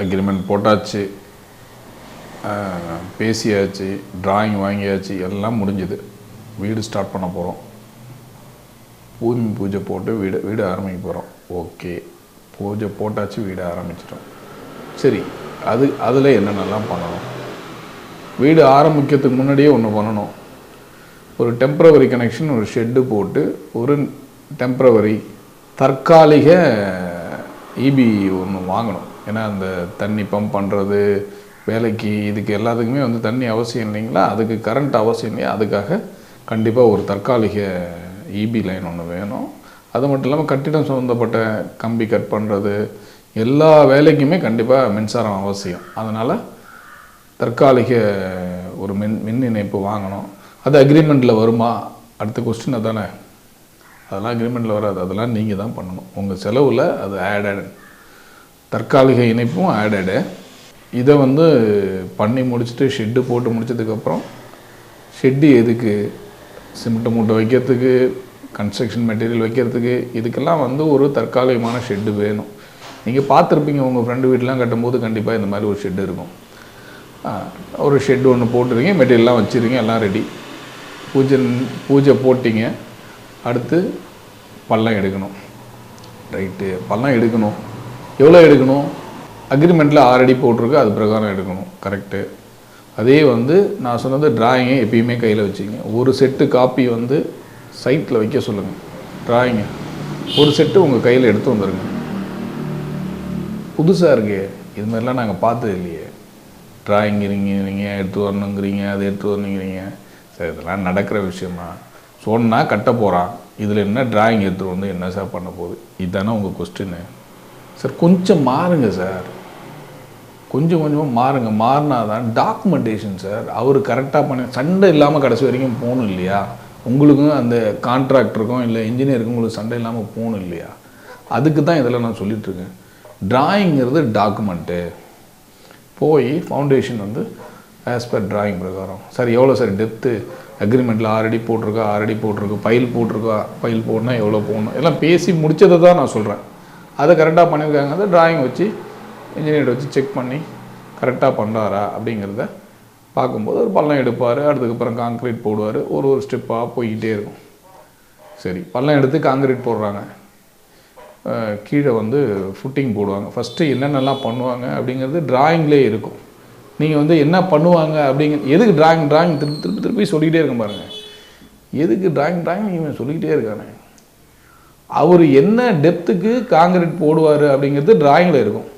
Agreement போட்டாச்சு. பேசியாச்சு drawing வாங்கியாச்சு எல்லாம் முடிஞ்சுது. வீடு ஸ்டார்ட் பண்ண போகிறோம் பூமி பூஜை போட்டு வீடு வீடு ஆரம்பிக்க போகிறோம் ஓகே. பூஜை போட்டாச்சு வீடு ஆரம்பிச்சிட்டோம். சரி அது அதில் என்னென்னலாம் பண்ணணும்? வீடு ஆரம்பிக்கிறதுக்கு முன்னாடியே ஒன்று பண்ணணும். ஒரு டெம்ப்ரவரி கனெக்ஷன் ஒரு ஷெட்டு போட்டு ஒரு டெம்ப்ரவரி தற்காலிக இபி ஒன்று வாங்கணும். ஏன்னா அந்த தண்ணி பம்ப் பண்ணுறது வேலைக்கு இதுக்கு எல்லாத்துக்குமே வந்து தண்ணி அவசியம் இல்லைங்களா? அதுக்கு கரண்ட் அவசியம் இல்லையா? அதுக்காக கண்டிப்பாக ஒரு தற்காலிக இபி லைன் ஒன்று வேணும். அது மட்டும் இல்லாமல் கட்டிடம் சம்மந்தப்பட்ட கம்பி கட் பண்ணுறது எல்லா வேலைக்குமே கண்டிப்பாக மின்சாரம் அவசியம். அதனால் தற்காலிக ஒரு மின் மின் இணைப்பு வாங்கணும். அது அக்ரிமெண்ட்டில் வருமா? அடுத்த கொஸ்டின் அதானே. அதெல்லாம் அக்ரிமெண்ட்டில் வராது. அதெல்லாம் நீங்கள் தான் பண்ணணும். உங்கள் செலவில் அது ஆடட் தற்காலிக இணைப்பும் ஆடடு இதை வந்து பண்ணி முடிச்சுட்டு ஷெட்டு போட்டு முடிச்சதுக்கப்புறம் ஷெட்டு எதுக்கு? சிமெண்ட் மூட்டை வைக்கிறதுக்கு கன்ஸ்ட்ரக்ஷன் மெட்டீரியல் வைக்கிறதுக்கு இதுக்கெல்லாம் வந்து ஒரு தற்காலிகமான ஷெட்டு வேணும். நீங்கள் பார்த்துருப்பீங்க உங்கள் ஃப்ரெண்டு வீட்டெலாம் கட்டும்போது கண்டிப்பாக இந்த மாதிரி ஒரு ஷெட்டு இருக்கும். ஒரு ஷெட் ஒன்று போட்டுருங்க மெட்டீரியல்லாம் வச்சுருங்க எல்லாம் ரெடி பூஜை பூஜை போட்டிங்க அடுத்து பள்ளம் எடுக்கணும். ரைட்டு பள்ளம் எடுக்கணும். எவ்வளோ எடுக்கணும்? அக்ரிமெண்ட்டில் ஆல்ரெடி போட்டிருக்கு அது பிரகாரம் எடுக்கணும். கரெக்டு அதே வந்து நான் சொன்னது டிராயிங்கை எப்பயுமே கையில் வச்சுங்க. ஒரு செட்டு காப்பி வந்து சைட்டில் வைக்க சொல்லுங்கள் டிராயிங்கை ஒரு செட்டு உங்கள் கையில் எடுத்து வந்துடுங்க புதுசாக இருக்கே. இது மாதிரிலாம் நாங்கள் பார்த்தது இல்லையே. டிராயிங் இருங்கிறீங்க எடுத்து வரணுங்கிறீங்க அதை எடுத்து வரணுங்கிறீங்க. சரி இதெல்லாம் நடக்கிற விஷயமா? சொன்னால் கட்ட போகிறான் இதில் என்ன டிராயிங் எடுத்துகிட்டு வந்து என்ன சார் பண்ண போகுது? இதுதானே உங்கள் கொஸ்டின்னு சார் கொஞ்சம் மாறுங்க சார். கொஞ்சம் கொஞ்சமாக மாறுங்க. மாறினா தான் டாக்குமெண்டேஷன் சார். அவர் கரெக்டாக பண்ணி சண்டை இல்லாமல் கடைசி வரைக்கும் போகணும் இல்லையா? உங்களுக்கும் அந்த கான்ட்ராக்டருக்கும் இல்லை இன்ஜினியருக்கும் உங்களுக்கு சண்டை இல்லாமல் போகணும் இல்லையா? அதுக்கு தான் இதெல்லாம் நான் சொல்லிகிட்ருக்கேன் ட்ராயிங்கிறது டிராயிங்கிறது டாக்குமெண்ட்டு போய் ஃபவுண்டேஷன் வந்து ஆஸ் பர் டிராயிங் பிரகாரம். சார் எவ்வளோ சார் டெப்த்து அக்ரிமெண்ட்டில் ஆல்ரெடி போட்டிருக்கா? ஆல்ரெடி போட்டிருக்கு. பயில் போட்டிருக்கா? பைல் போடணும் எவ்வளோ போடணும்? எல்லாம் பேசி முடித்ததை தான் நான் சொல்கிறேன் அதை கரெக்டாக பண்ணியிருக்காங்க அதை டிராயிங் வச்சு இன்ஜினியர் வச்சு செக் பண்ணி கரெக்டாக பண்ணுறாரா அப்படிங்கிறத பார்க்கும்போது ஒரு பள்ளம் எடுப்பார். அதுக்கப்புறம் காங்க்ரீட் போடுவார். ஒரு ஒரு ஸ்டெப்பாக போய்கிட்டே இருக்கும். சரி பள்ளம் எடுத்து காங்க்ரீட் போடுறாங்க. கீழே வந்து ஃபுட்டிங் போடுவாங்க. ஃபஸ்ட்டு என்னென்னலாம் பண்ணுவாங்க அப்படிங்கிறது டிராயிங்லேயே இருக்கும். நீங்கள் வந்து என்ன பண்ணுவாங்க அப்படிங்கிற எதுக்கு டிராயிங் டிராயிங் திருப்பி திருப்பி திருப்பி சொல்லிக்கிட்டே இருக்க பாருங்கள் எதுக்கு டிராயிங் டிராயிங் நீங்கள் சொல்லிக்கிட்டே இருக்கானே. அவர் என்ன டெப்த்துக்கு காங்கிரீட் போடுவார் அப்படிங்கிறது டிராயிங்கில் இருக்கும்.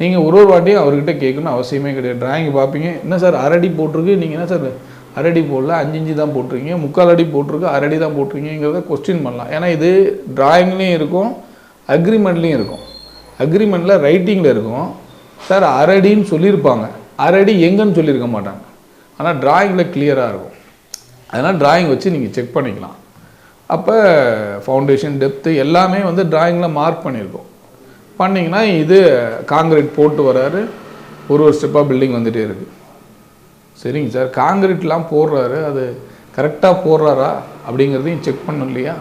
நீங்கள் ஒரு ஒரு வாட்டியும் அவர்கிட்ட கேட்கணும் அவசியமே கிடையாது. டிராயிங் பார்ப்பீங்க என்ன சார் அரடி போட்டிருக்கு? நீங்கள் என்ன சார் அரடி போடல அஞ்சு இஞ்சு தான் போட்டிருக்கீங்க முக்கால் அடி போட்டிருக்கு அரடி தான் போட்டிருக்கீங்கிறத கொஸ்டின் பண்ணலாம். ஏன்னா இது டிராயிங்லேயும் இருக்கும் அக்ரிமெண்ட்லேயும் இருக்கும். அக்ரிமெண்ட்டில் ரைட்டிங்கில் இருக்கும். சார் அரடின்னு சொல்லியிருப்பாங்க. அரடி எங்கன்னு சொல்லியிருக்க மாட்டாங்க. ஆனால் டிராயிங்கில் கிளியராக இருக்கும். அதனால் டிராயிங் வச்சு நீங்கள் செக் பண்ணிக்கலாம். அப்போ ஃபவுண்டேஷன் டெப்த்து எல்லாமே வந்து ட்ராயிங்கில் மார்க் பண்ணியிருக்கோம் பண்ணிங்கன்னா இது காங்கிரீட் போட்டு வராரு ஒரு ஒரு ஸ்டெப்பாக பில்டிங் வந்துகிட்டே இருக்குது சரிங்க சார் காங்கிரீட்லாம் போடுறாரு அது கரெக்டாக போடுறாரா அப்படிங்கிறதையும் செக் பண்ணணும் இல்லையா?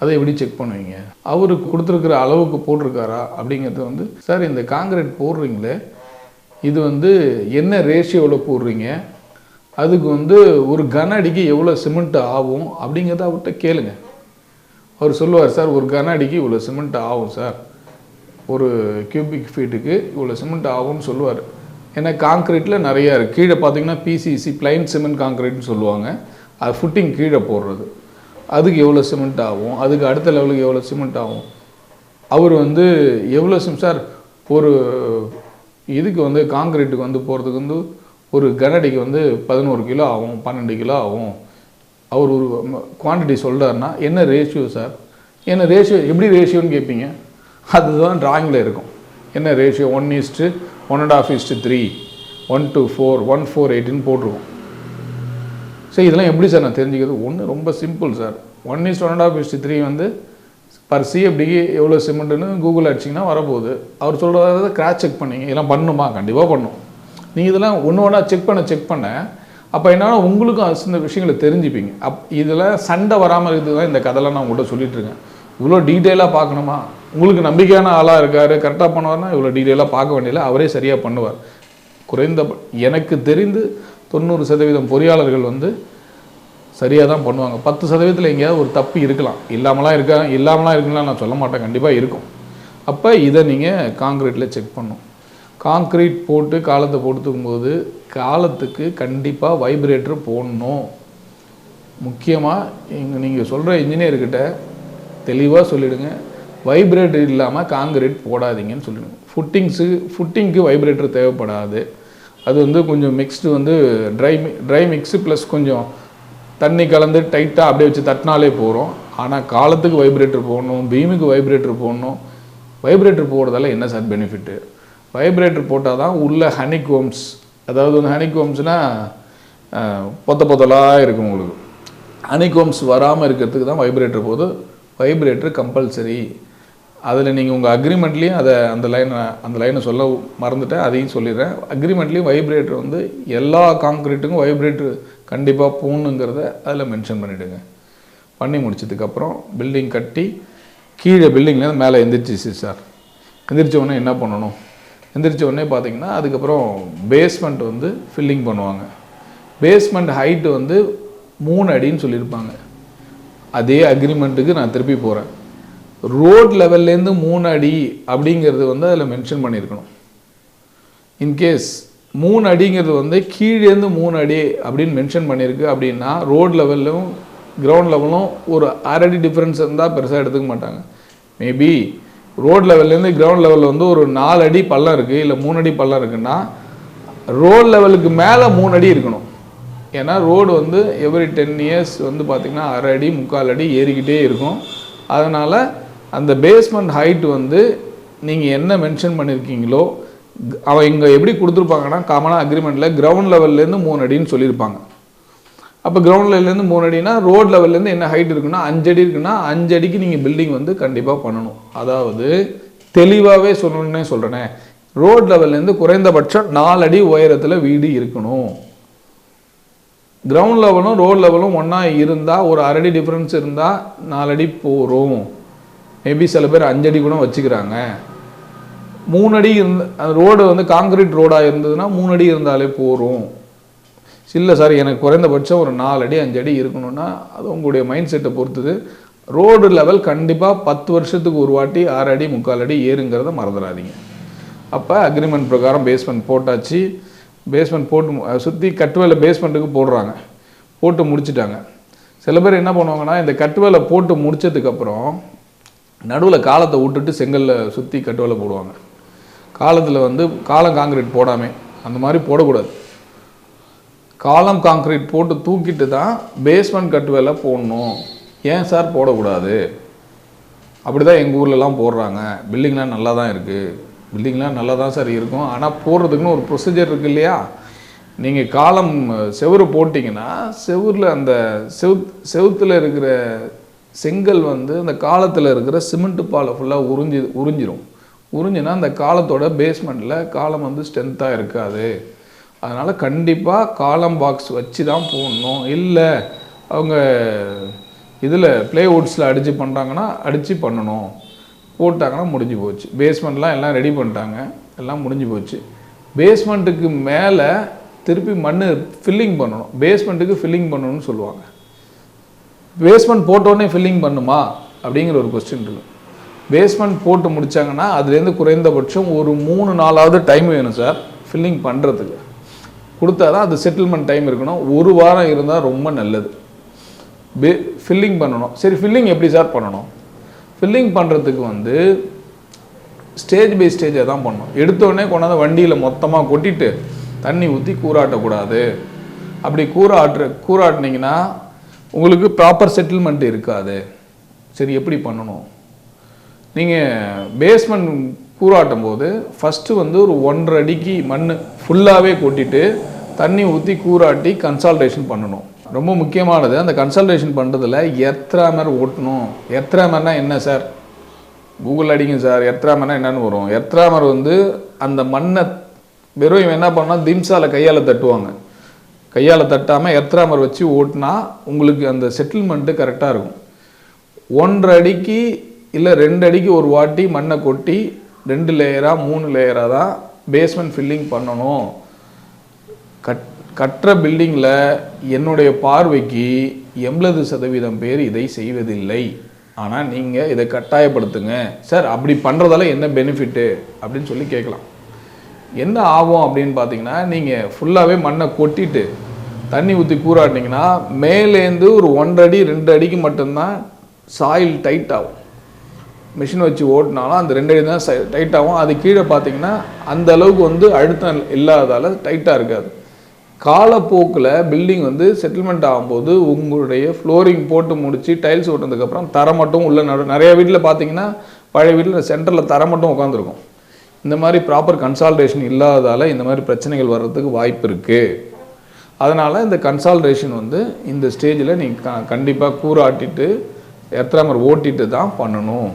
அதை எப்படி செக் பண்ணுவீங்க? அவருக்கு கொடுத்துருக்குற அளவுக்கு போட்டிருக்காரா அப்படிங்கிறது வந்து சார் இந்த காங்கிரீட் போடுறீங்களே இது வந்து என்ன ரேஷியோவில் போடுறீங்க? அதுக்கு வந்து ஒரு கன அடிக்கு எவ்வளோ சிமெண்ட் ஆகும் அப்படிங்கிறத அவர்கிட்ட கேளுங்க. அவர் சொல்லுவார் சார் ஒரு கன அடிக்கு இவ்வளோ சிமெண்ட் ஆகும் சார். ஒரு கியூபிக் ஃபீட்டுக்கு இவ்வளோ சிமெண்ட் ஆகும்னு சொல்லுவார். ஏன்னா காங்கிரீட்டில் நிறையா இருக்குது கீழே பார்த்தீங்கன்னா பிசிசி பிளைன் சிமெண்ட் காங்கிரீட்னு சொல்லுவாங்க. அது ஃபுட்டிங் கீழே போடுறது. அதுக்கு எவ்வளோ சிமெண்ட் ஆகும்? அதுக்கு அடுத்த லெவலுக்கு எவ்வளோ சிமெண்ட் ஆகும்? அவர் வந்து எவ்வளோ சிம் சார்? ஒரு இதுக்கு வந்து காங்கிரீட்டுக்கு வந்து போகிறதுக்கு வந்து ஒரு கனடிக்கு வந்து பதினோரு கிலோ ஆகும் பன்னெண்டு கிலோ ஆகும். அவர் ஒரு குவான்டிட்டி சொல்கிறாருன்னா என்ன ரேஷியோ சார் என்ன ரேஷியோ எப்படி ரேஷியோன்னு கேட்பீங்க அதுதான் டிராயிங்கில் இருக்கும். என்ன ratio one is to one and half is to three one to four one four எயிட்டின்னு போட்டிருக்கோம் சரி இதெல்லாம் எப்படி சார் நான் தெரிஞ்சுக்கிறது? ஒன்று ரொம்ப simple sir one is to one and half is to three வந்து பர் சிஎஃப்டிக்கு எவ்வளோ சிமெண்ட்டுன்னு கூகுள் அடிச்சிங்கன்னா வரப்போகுது. அவர் சொல்கிறத கிராச் செக் பண்ணி இதெல்லாம் பண்ணுமா? கண்டிப்பாக பண்ணும். நீங்கள் இதெல்லாம் ஒன்று ஒன்றா செக் பண்ண செக் பண்ண அப்போ என்னால் உங்களுக்கும் சின்ன சில விஷயங்களை தெரிஞ்சுப்பீங்க. அப் இதில் சண்டை வராமல் இருக்கிறது தான் இந்த கதைலாம் நான் உங்கள்கிட்ட சொல்லிட்டு இருக்கேன். இவ்வளோ டீட்டெயிலாக பார்க்கணுமா? உங்களுக்கு நம்பிக்கையான ஆளாக இருக்கார் கரெக்டாக பண்ணுவார்னா இவ்வளோ டீட்டெயிலாக பார்க்க வேண்டியதில்லை. அவரே சரியாக பண்ணுவார். குறைந்த எனக்கு தெரிந்து தொண்ணூறு சதவீதம் பொறியாளர்கள் வந்து சரியாக தான் பண்ணுவாங்க. பத்து சதவீதத்தில் எங்கேயாவது ஒரு தப்பு இருக்கலாம். இல்லாமலாம் இருக்கா இல்லாமலாம் இருக்குன்னா நான் சொல்ல மாட்டேன். கண்டிப்பாக இருக்கும். அப்போ இதை நீங்கள் காங்கிரீட்டில் செக் பண்ணும் காங்க்ரீட் போட்டு காலத்தை போட்டுக்கும்போது காலத்துக்கு கண்டிப்பாக வைப்ரேட்டர் போடணும். முக்கியமாக இங்கே நீங்கள் சொல்கிற இன்ஜினியர்கிட்ட தெளிவாக சொல்லிவிடுங்க வைப்ரேட்டர் இல்லாமல் காங்கிரீட் போடாதீங்கன்னு சொல்லிடுங்க. ஃபுட்டிங்ஸு ஃபுட்டிங்க்கு வைப்ரேட்டர் தேவைப்படாது. அது வந்து கொஞ்சம் மிக்ஸ்டு வந்து ட்ரை ட்ரை மிக்ஸு ப்ளஸ் கொஞ்சம் தண்ணி கலந்து டைட்டாக அப்படியே வச்சு தட்டினாலே போகிறோம் ஆனால் காலத்துக்கு வைப்ரேட்டர் போடணும் பீமுக்கு வைப்ரேட்டர் போடணும். வைப்ரேட்டர் போடுறதால என்ன சார் பெனிஃபிட்டு வைப்ரேட்டர் போட்டால் தான் உள்ள ஹனிகோம்ஸ் அதாவது வந்து ஹனிகோம்ஸ்னால் பொத்த பொத்தலாக இருக்கும் உங்களுக்கு. ஹனிகோம்ஸ் வராமல் இருக்கிறதுக்கு தான் வைப்ரேட்டர் போது வைப்ரேட்டர் கம்பல்சரி அதில் நீங்கள் உங்கள் அக்ரிமெண்ட்லேயும் அதை அந்த லைனை அந்த லைனை சொல்ல மறந்துட்டேன் அதையும் சொல்லிடுறேன். அக்ரிமெண்ட்லேயும் வைப்ரேட்டர் வந்து எல்லா காங்க்ரீட்டுக்கும் வைப்ரேட்டர் கண்டிப்பாக போகணுங்கிறத அதில் மென்ஷன் பண்ணிவிடுங்க பண்ணி முடிச்சதுக்கப்புறம் பில்டிங் கட்டி கீழே பில்டிங்லேருந்து மேலே எந்திரிச்சிச்சு சார் எந்திரிச்ச உடனே என்ன பண்ணணும்? எந்திரிச்ச உடனே பார்த்தீங்கன்னா அதுக்கப்புறம் பேஸ்மெண்ட் வந்து ஃபில்லிங் பண்ணுவாங்க. பேஸ்மெண்ட் ஹைட்டு வந்து மூணு அடின்னு சொல்லியிருப்பாங்க. அதே அக்ரிமெண்ட்டுக்கு நான் திருப்பி போகிறேன் ரோட் லெவல்லேருந்து மூணு அடி அப்படிங்கிறது வந்து அதில் மென்ஷன் பண்ணியிருக்கணும். இன்கேஸ் மூணு அடிங்கிறது வந்து கீழேருந்து மூணு அடி அப்படின்னு மென்ஷன் பண்ணியிருக்கு அப்படின்னா ரோட் லெவல்லும் கிரவுண்ட் லெவலும் ஒரு அரை அடி டிஃப்ரென்ஸ் இருந்தால் பெருசாக எடுத்துக்க மாட்டாங்க. மேபி ரோட் லெவல்லேருந்து கிரவுண்ட் லெவலில் வந்து ஒரு நாலு அடி பள்ளம் இருக்குது இல்லை மூணு அடி பள்ளம் இருக்குன்னா ரோட் லெவலுக்கு மேலே மூணு அடி இருக்கணும். ஏன்னா ரோடு வந்து எவ்ரி டென் இயர்ஸ் வந்து பார்த்திங்கன்னா அரை அடி முக்கால் அடி ஏறிக்கிட்டே இருக்கும். அதனால் அந்த பேஸ்மெண்ட் ஹைட் வந்து நீங்கள் என்ன மென்ஷன் பண்ணியிருக்கீங்களோ க- அவன் இங்கே எப்படி கொடுத்துருப்பாங்கன்னா காமனாக அக்ரிமெண்ட்டில் கிரவுண்ட் லெவல்லேருந்து மூணு அடின்னு சொல்லியிருப்பாங்க. அப்போ கிரவுண்ட் லெவல்லேருந்து மூணு அடினா ரோட் லெவல்லேருந்து என்ன ஹைட் இருக்குன்னா அஞ்சு அடி இருக்குன்னா அஞ்சு அடிக்கு நீங்கள் பில்டிங் வந்து கண்டிப்பாக பண்ணணும். அதாவது தெளிவாகவே சொல்லணுன்னே சொல்கிறேனே ரோட் லெவல்லேருந்து குறைந்தபட்சம் நாலு அடி உயரத்தில் வீடு இருக்கணும். கிரவுண்ட் லெவலும் ரோட் லெவலும் ஒன்றா இருந்தால் ஒரு அரடி டிஃப்ரென்ஸ் இருந்தால் நாலடி போகிறோம் மேபி சில பேர் அஞ்சடி கூட வச்சுக்கிறாங்க. மூணு அடி இருந்த ரோடு வந்து காங்கிரீட் ரோடாக இருந்ததுன்னா மூணு அடி இருந்தாலே போகிறோம் இல்லை சார் எனக்கு குறைந்தபட்சம் ஒரு நாலு அடி அஞ்சு அடி இருக்கணும்னா அது உங்களுடைய மைண்ட் செட்டை பொறுத்தது. ரோடு லெவல் கண்டிப்பாக பத்து வருஷத்துக்கு ஒரு வாட்டி ஆறு அடி முக்கால் அடி ஏறுங்கிறத மறந்துடாதீங்க. அப்போ அக்ரிமெண்ட் பிரகாரம் பேஸ்மெண்ட் போட்டாச்சு. பேஸ்மெண்ட் போட்டு சுற்றி கட்டுவேலை பேஸ்மெண்ட்டுக்கு போடுறாங்க. போட்டு முடிச்சிட்டாங்க. சில பேர் என்ன பண்ணுவாங்கன்னா இந்த கட்டுவேலை போட்டு முடிச்சதுக்கப்புறம் நடுவில் காலத்தை விட்டுட்டு செங்கலில் சுற்றி கட்டுவேலை போடுவாங்க. காலத்தில் வந்து காலம் காங்கிரீட் போடாமே அந்த மாதிரி போடக்கூடாது. காலம் காங்கிரீட் போட்டு தூக்கிட்டு தான் பேஸ்மெண்ட் கட்டுவேலை போடணும். ஏன் சார் போடக்கூடாது? அப்படி தான் எங்கள் ஊர்லலாம் போடுறாங்க. பில்டிங்லாம் நல்லா தான் இருக்குது பில்டிங்லாம் நல்லா தான் சார் இருக்கும். ஆனால் போடுறதுக்குன்னு ஒரு ப்ரொசீஜர் இருக்கு இல்லையா? நீங்கள் காலம் செவுரு போட்டிங்கன்னா செவுரில் அந்த செவு செவுத்தில் இருக்கிற செங்கல் வந்து அந்த காலத்தில் இருக்கிற சிமெண்ட்டு பாலை ஃபுல்லாக உறிஞ்சி உறிஞ்சிரும். உறிஞ்சினா அந்த காலத்தோட பேஸ்மெண்ட்டில் காலம் வந்து ஸ்ட்ரென்த்தாக இருக்காது. அதனால் கண்டிப்பாக காலம் பாக்ஸ் வச்சு தான் போடணும். இல்லை அவங்க இதில் ப்ளேவுட்ஸில் அடித்து பண்ணுறாங்கன்னா அடித்து பண்ணணும். போட்டாங்கன்னா முடிஞ்சு போச்சு. பேஸ்மெண்ட்லாம் எல்லாம் ரெடி பண்ணிட்டாங்க. எல்லாம் முடிஞ்சு போச்சு. பேஸ்மெண்ட்டுக்கு மேலே திருப்பி மண் ஃபில்லிங் பண்ணணும். பேஸ்மெண்ட்டுக்கு ஃபில்லிங் பண்ணணும்னு சொல்லுவாங்க. பேஸ்மெண்ட் போட்டோடனே ஃபில்லிங் பண்ணுமா? அப்படிங்கிற ஒரு கொஸ்டின் இருக்கும். பேஸ்மெண்ட் போட்டு முடிச்சாங்கன்னா அதுலேருந்து குறைந்தபட்சம் ஒரு மூணு நாலாவது டைம் வேணும் சார் ஃபில்லிங் பண்ணுறதுக்கு கொடுத்தா தான் அது செட்டில்மெண்ட் டைம் இருக்கணும். ஒரு வாரம் இருந்தால் ரொம்ப நல்லது. பே ஃபில்லிங் பண்ணணும். சரி ஃபில்லிங் எப்படி சார் பண்ணணும்? ஃபில்லிங் பண்ணுறதுக்கு வந்து ஸ்டேஜ் பை ஸ்டேஜாக தான் பண்ணணும். எடுத்தோடனே கொண்டாந்து வண்டியில் மொத்தமாக கொட்டிட்டு தண்ணி ஊற்றி கூறாட்டக்கூடாது அப்படி கூறாட்டு கூறாட்டினீங்கன்னா உங்களுக்கு ப்ராப்பர் செட்டில்மெண்ட் இருக்காது. சரி எப்படி பண்ணணும்? நீங்கள் பேஸ்மெண்ட் கூறாட்டும் போது ஃபஸ்ட்டு வந்து ஒரு ஒன்றரை அடிக்கு மண் ஃபுல்லாகவே கொட்டிட்டு தண்ணி ஊற்றி கூறாட்டி கன்சால்டேஷன் பண்ணணும். ரொம்ப முக்கியமானது அந்த கன்சல்டேஷன் பண்ணுறதுல எர்த்ராமர் ஓட்டணும். எர்த்ராமர்னா என்ன சார் கூகுள் அடிங்க சார் எர்த்ராமர்னா என்னன்னு வரும். எர்த்ராமர் வந்து அந்த மண்ணை வெறும் இவன் என்ன பண்ணால் திம்சாவில் கையால் தட்டுவாங்க. கையால் தட்டாமல் எர்த்ராமர் வச்சு ஓட்டினா உங்களுக்கு அந்த செட்டில்மெண்ட்டு கரெக்டாக இருக்கும். ஒன்றரை அடிக்கு இல்லை ரெண்டு அடிக்கு ஒரு வாட்டி மண்ணை கொட்டி ரெண்டு லேயராக மூணு லேயராக தான் பேஸ்மெண்ட் ஃபில்லிங் பண்ணணும். கட் கட்டுற பில்டிங்கில் என்னுடைய பார்வைக்கு எண்பது சதவீதம் பேர் இதை செய்வதில்லை. ஆனால் நீங்கள் இதை கட்டாயப்படுத்துங்க. சார் அப்படி பண்ணுறதால என்ன பெனிஃபிட்டு அப்படின்னு சொல்லி கேட்கலாம். என்ன ஆகும் அப்படின்னு பார்த்தீங்கன்னா நீங்கள் ஃபுல்லாகவே மண்ணை கொட்டிட்டு தண்ணி ஊற்றி கூறாட்டினீங்கன்னா மேலேருந்து ஒரு ஒன்றடி அடி ரெண்டு அடிக்கு மட்டும்தான் சாயில் டைட் ஆகும். மிஷின் வச்சு ஓட்டினாலும் அந்த ரெண்டு அடி தான் டைட்டாகும் அது கீழே பார்த்தீங்கன்னா அந்த அளவுக்கு வந்து அழுத்தம் இல்லாதால டைட்டாக இருக்காது. காலப்போக்கில் பில்டிங் வந்து செட்டில்மெண்ட் ஆகும்போது உங்களுடைய ஃப்ளோரிங் போட்டு முடித்து டைல்ஸ் ஓட்டினதுக்கப்புறம் தரை மட்டும் உள்ள நடு நிறைய வீட்டில் பார்த்தீங்கன்னா பழைய வீட்டில் சென்டரில் தரை மட்டும் உட்காந்துருக்கும் இந்த மாதிரி ப்ராப்பர் கன்சால்டேஷன் இல்லாததால் இந்த மாதிரி பிரச்சனைகள் வர்றதுக்கு வாய்ப்பு இருக்குது அதனால் இந்த கன்சால்டேஷன் வந்து இந்த ஸ்டேஜில் நீங்கள் க கண்டிப்பாக கூறாட்டிட்டு மாதிரி ஓட்டிட்டு தான் பண்ணணும்.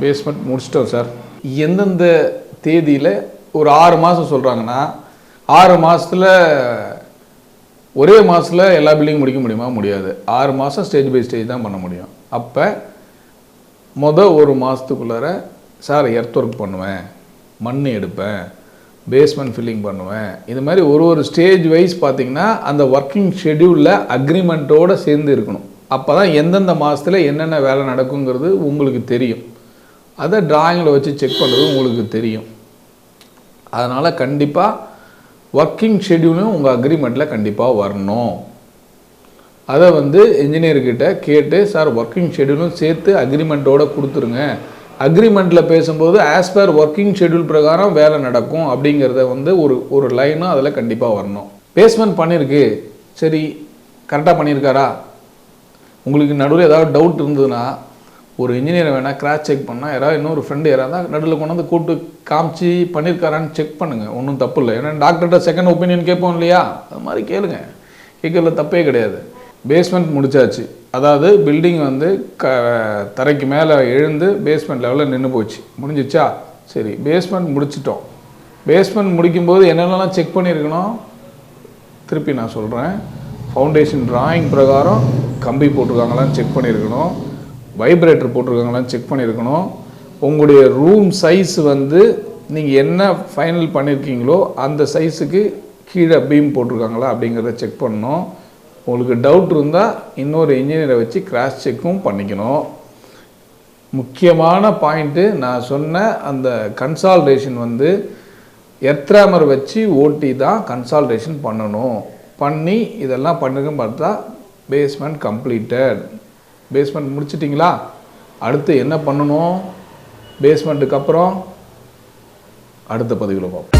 பேஸ்மெண்ட் முடிச்சிட்டோம் சார் எந்தெந்த தேதியில் ஒரு ஆறு மாதம் சொல்கிறாங்கன்னா ஆறு மாதத்தில் ஒரே மாதத்தில் எல்லா பில்டிங்கும் முடிக்க முடியுமா? முடியாது. ஆறு மாதம் ஸ்டேஜ் பை ஸ்டேஜ் தான் பண்ண முடியும். அப்போ மொதல் ஒரு மாதத்துக்குள்ளார சார் எர்த் ஒர்க் பண்ணுவேன். மண் எடுப்பேன். பேஸ்மெண்ட் ஃபில்லிங் பண்ணுவேன். இது மாதிரி ஒரு ஒரு ஸ்டேஜ் வைஸ் பார்த்தீங்கன்னா அந்த ஒர்க்கிங் ஷெடியூலில் அக்ரிமெண்ட்டோடு சேர்ந்து இருக்கணும். அப்போ தான் எந்தெந்த மாதத்தில் என்னென்ன வேலை நடக்குங்கிறது உங்களுக்கு தெரியும். அதை டிராயிங்கில் வச்சு செக் பண்ணுறது உங்களுக்கு தெரியும். அதனால் கண்டிப்பாக ஒர்க்கிங் ஷெடியூலும் உங்கள் அக்ரிமெண்ட்டில் கண்டிப்பாக வரணும். அதை வந்து இன்ஜினியர்கிட்ட கேட்டு சார் ஒர்க்கிங் ஷெடியூலும் சேர்த்து அக்ரிமெண்ட்டோட கொடுத்துருங்க. அக்ரிமெண்ட்டில் பேசும்போது ஆஸ் பர் ஒர்க்கிங் ஷெடியூல் பிரகாரம் வேலை நடக்கும் அப்படிங்கிறத வந்து ஒரு ஒரு லைனும் அதில் கண்டிப்பாக வரணும். பேஸ்மெண்ட் பண்ணியிருக்கு சரி கரெக்டாக பண்ணியிருக்காரா உங்களுக்கு நடுவில் ஏதாவது டவுட் இருந்ததுன்னா ஒரு இன்ஜினியர் வேணால் கிராஸ் செக் பண்ணால் யாராவது இன்னொரு ஃப்ரெண்டு யாராவது நடுவில் கொண்டு வந்து கூப்பிட்டு காமிச்சு பண்ணியிருக்காரான்னு செக் பண்ணுங்கள் ஒன்றும் தப்பு இல்லை. ஏன்னா டாக்டர்கிட்ட செகண்ட் ஒப்பீனியன் கேட்போம் இல்லையா? அது மாதிரி கேளுங்க. கேட்கறதுல தப்பே கிடையாது. பேஸ்மெண்ட் முடிச்சாச்சு. அதாவது பில்டிங் வந்து க தரைக்கு மேலே எழுந்து பேஸ்மெண்ட் லெவலில் நின்று போச்சு. முடிஞ்சிச்சா? சரி பேஸ்மெண்ட் முடிச்சிட்டோம். பேஸ்மெண்ட் முடிக்கும்போது என்னென்னலாம் செக் பண்ணியிருக்கணும் திருப்பி நான் சொல்கிறேன் ஃபவுண்டேஷன் ட்ராயிங் பிரகாரம் கம்பி போட்டிருக்காங்களான்னு செக் பண்ணியிருக்கணும் வைப்ரேட்டர் போட்டிருக்காங்களான்னு செக் பண்ணியிருக்கணும். உங்களுடைய ரூம் சைஸ் வந்து நீங்கள் என்ன ஃபைனல் பண்ணியிருக்கீங்களோ அந்த சைஸுக்கு கீழே பீம் போட்டிருக்காங்களா அப்படிங்கிறத செக் பண்ணணும். உங்களுக்கு டவுட் இருந்தால் இன்னொரு இன்ஜினியரை வச்சு கிராஸ் செக்கும் பண்ணிக்கணும். முக்கியமான பாயிண்ட்டு நான் சொன்ன அந்த கன்சால்டேஷன் வந்து எத்ராமர் வச்சு ஓட்டி தான் கன்சால்டேஷன் பண்ணணும். பண்ணி இதெல்லாம் பண்ணுங்கன்னு பார்த்தா பேஸ்மெண்ட் கம்ப்ளீட்டட் பேஸ்மெண்ட் முடிச்சிட்டிங்களா? அடுத்து என்ன பண்ணணும்? பேஸ்மெண்ட்டுக்கு அப்புறம் அடுத்த பதிவில் பார்ப்போம்.